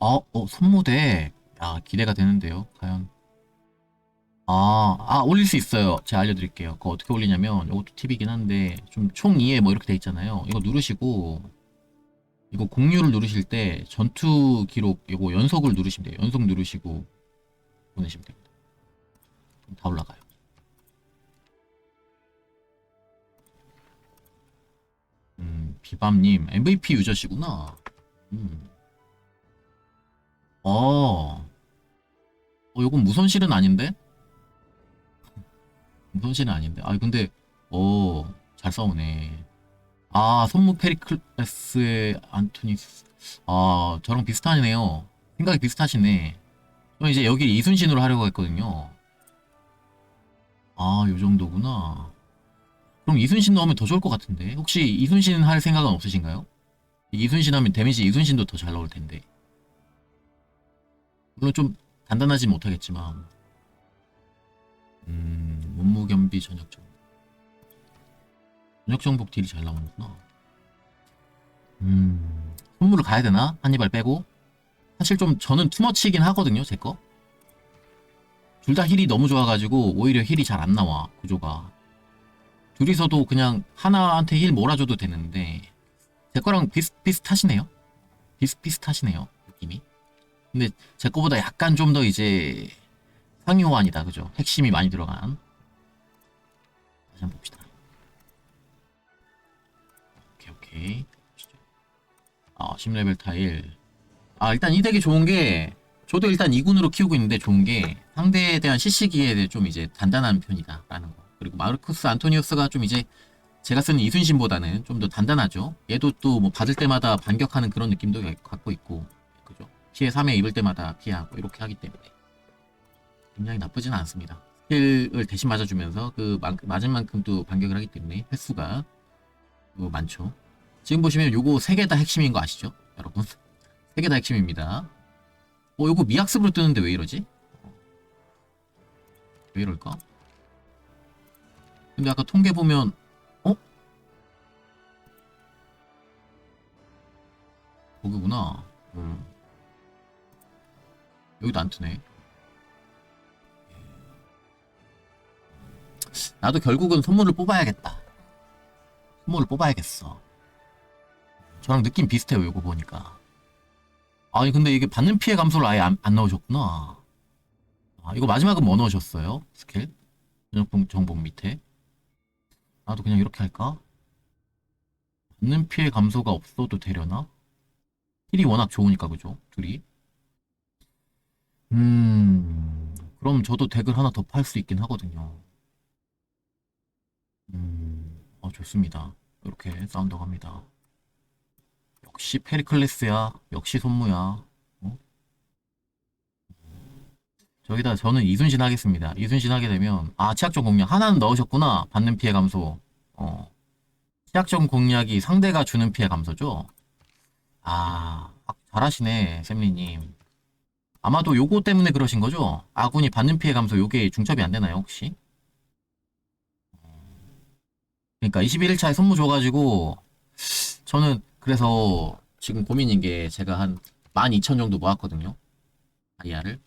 어, 어, 손모대. 야, 기대가 되는데요. 과연. 아, 아, 올릴 수 있어요. 제가 알려드릴게요. 그거 어떻게 올리냐면, 이것도 팁이긴 한데, 좀 총 2에 뭐 이렇게 돼 있잖아요. 이거 누르시고, 이거 공유를 누르실 때, 전투 기록, 이거 연속을 누르시면 돼요. 연속 누르시고, 보내시면 됩니다. 다 올라가요. 음, 비밤님, MVP 유저시구나. 음. 어. 어, 요건 무선실은 아닌데? 무선실은 아닌데. 아, 근데, 어, 잘 싸우네. 아, 손무 페리클레스의 안토니스. 아, 저랑 비슷하네요. 생각이 비슷하시네. 저는 이제 여기 이순신으로 하려고 했거든요. 아, 요 정도구나. 그럼 이순신 넣으면 더 좋을 것 같은데. 혹시 이순신 할 생각은 없으신가요? 이순신 하면 데미지 이순신도 더 잘 나올 텐데. 물론 좀 단단하지 못하겠지만. 음, 문무겸비 전역 정복. 전역 정복 딜이 잘 나오는구나. 음, 선물을 가야 되나? 한니발 빼고? 사실 좀 저는 투머치긴 하거든요, 제 거. 둘 다 힐이 너무 좋아가지고 오히려 힐이 잘 안 나와, 구조가. 둘이서도 그냥 하나한테 힐 몰아줘도 되는데, 제 거랑 비슷비슷하시네요. 비슷비슷하시네요, 느낌이. 근데 제 거보다 약간 좀 더 이제 상위호환이다, 그죠? 핵심이 많이 들어간. 다시 한번 봅시다. 오케이, 오케이. 아, 10레벨 타일. 아, 일단 이 덱이 좋은 게, 저도 일단 2군으로 키우고 있는데 좋은 게, 상대에 대한 CC기에 좀 이제 단단한 편이다. 라는 거. 그리고 마르쿠스 안토니우스가 좀 이제, 제가 쓰는 이순신보다는 좀 더 단단하죠. 얘도 또 뭐 받을 때마다 반격하는 그런 느낌도 갖고 있고, 그죠? 피해 3회 입을 때마다 피하고, 이렇게 하기 때문에. 굉장히 나쁘진 않습니다. 스킬을 대신 맞아주면서 그 만- 맞은 만큼 또 반격을 하기 때문에 횟수가 뭐 많죠. 지금 보시면 요거 세개다 핵심인 거 아시죠? 여러분. 세개다 핵심입니다. 어, 요거 미학습으로 뜨는데 왜 이러지? 왜 이럴까? 근데 아까 통계 보면, 어? 거기구나. 음. 여기도 안 뜨네. 나도 결국은 선물을 뽑아야겠다. 선물을 뽑아야겠어. 저랑 느낌 비슷해요, 이거 보니까. 아니, 근데 이게 받는 피해 감소를 아예 안, 안 넣으셨구나. 아, 이거 마지막은 뭐 넣으셨어요? 스킬? 전용 정복 밑에. 나도 그냥 이렇게 할까? 받는 피해 감소가 없어도 되려나? 힐이 워낙 좋으니까, 그죠? 둘이. 음, 그럼 저도 덱을 하나 더 팔 수 있긴 하거든요. 음, 어, 좋습니다. 이렇게 싸운다고 합니다. 역시 페리클레스야. 역시 손무야. 어? 저기다 저는 이순신 하겠습니다. 이순신 하게 되면 아 치약점 공략 하나는 넣으셨구나. 받는 피해 감소. 어. 치약점 공략이 상대가 주는 피해 감소죠. 아 아, 잘하시네 샘리님. 아마도 요거 때문에 그러신 거죠? 아군이 받는 피해 감소 요게 중첩이 안 되나요 혹시? 그러니까 21일차에 선무 줘가지고 저는 그래서 지금 고민인 게 제가 한 12,000 정도 모았거든요. 다이아를.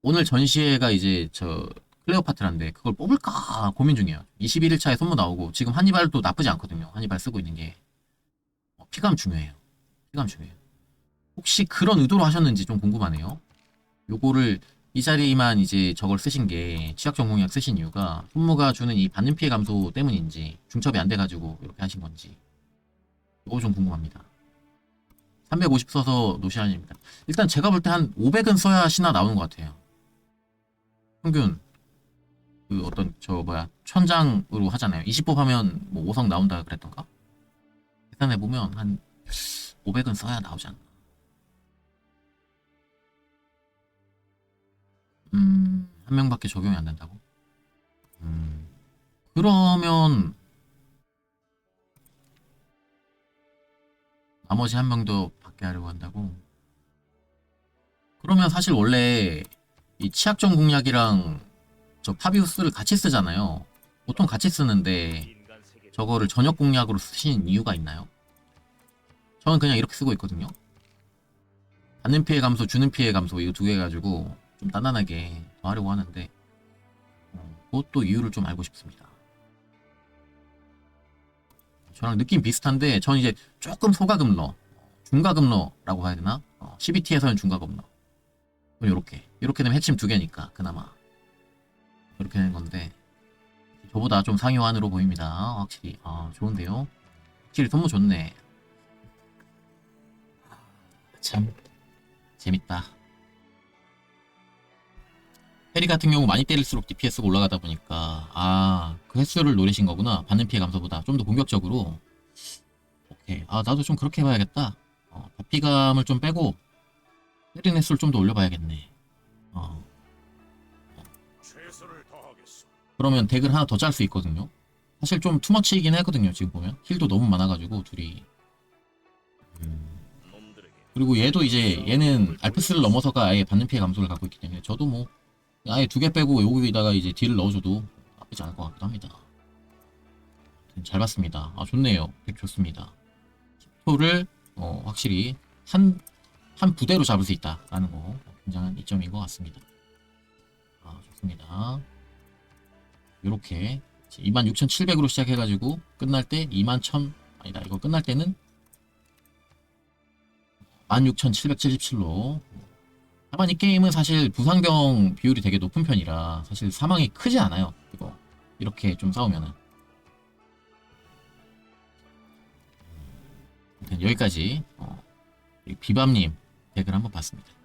오늘 전시회가 이제 저 클레오파트라인데 그걸 뽑을까 고민 중이에요. 21일차에 선무 나오고 지금 한니발도 나쁘지 않거든요. 한니발 쓰고 있는 게. 어, 피감 중요해요. 피감 중요해요. 혹시 그런 의도로 하셨는지 좀 궁금하네요. 요거를 이 자리만 이제 저걸 쓰신 게 취약 전공약 쓰신 이유가 손무가 주는 이 받는 피해 감소 때문인지 중첩이 안 돼가지고 이렇게 하신 건지 이거 좀 궁금합니다. 350 써서 노시안입니다. 일단 제가 볼 때 한 500은 써야 신화 나오는 것 같아요. 평균 그 어떤 저 뭐야 천장으로 하잖아요. 20법 하면 뭐 5성 나온다 그랬던가? 계산해 보면 한 500은 써야 나오지 않나. 음, 한 명밖에 적용이 안 된다고? 음, 그러면 나머지 한 명도 받게 하려고 한다고? 그러면 사실 원래 이 치약점 공략이랑 저 파비우스를 같이 쓰잖아요. 보통 같이 쓰는데 저거를 전역 공략으로 쓰신 이유가 있나요? 저는 그냥 이렇게 쓰고 있거든요. 받는 피해 감소, 주는 피해 감소 이거 두 개 가지고 좀 단단하게 더 하려고 하는데 어, 그것도 이유를 좀 알고 싶습니다. 저랑 느낌 비슷한데 전 이제 조금 소가금러, 중가금러라고 해야 되나? 어, CBT에서는 중가금러. 요렇게 요렇게 되면 해침 두 개니까 그나마 이렇게 되는 건데 저보다 좀 상위환으로 보입니다. 확실히 아 좋은데요. 확실히 선무 좋네. 참 재밌다. 해리 같은 경우 많이 때릴수록 DPS가 올라가다 보니까 아 그 횟수를 노리신 거구나. 받는 피해 감소보다 좀 더 공격적으로. 오케이. 아 나도 좀 그렇게 해봐야겠다. 어, 피감을 좀 빼고 때리는 횟수를 좀 더 올려봐야겠네. 어. 그러면 덱을 하나 더 짤 수 있거든요. 사실 좀 투머치이긴 하거든요. 지금 보면 힐도 너무 많아가지고 둘이. 음. 그리고 얘도 이제 얘는 알프스를 넘어서가 아예 받는 피해 감소를 갖고 있기 때문에 저도 뭐 아예 두 개 빼고 여기다가 이제 딜을 넣어줘도 나쁘지 않을 것 같기도 합니다. 잘 봤습니다. 아 좋네요. 덱 좋습니다. 10호를 어, 확실히 한, 한 부대로 잡을 수 있다라는 거 굉장한 이점인 것 같습니다. 아 좋습니다. 요렇게 26,700으로 시작해가지고 끝날 때 21,000 아니다 이거 끝날 때는 16,777로 이 게임은 사실 부상병 비율이 되게 높은 편이라 사실 사망이 크지 않아요 이거. 이렇게 좀 싸우면은. 여기까지 어, 이 비밤님 덱을 한번 봤습니다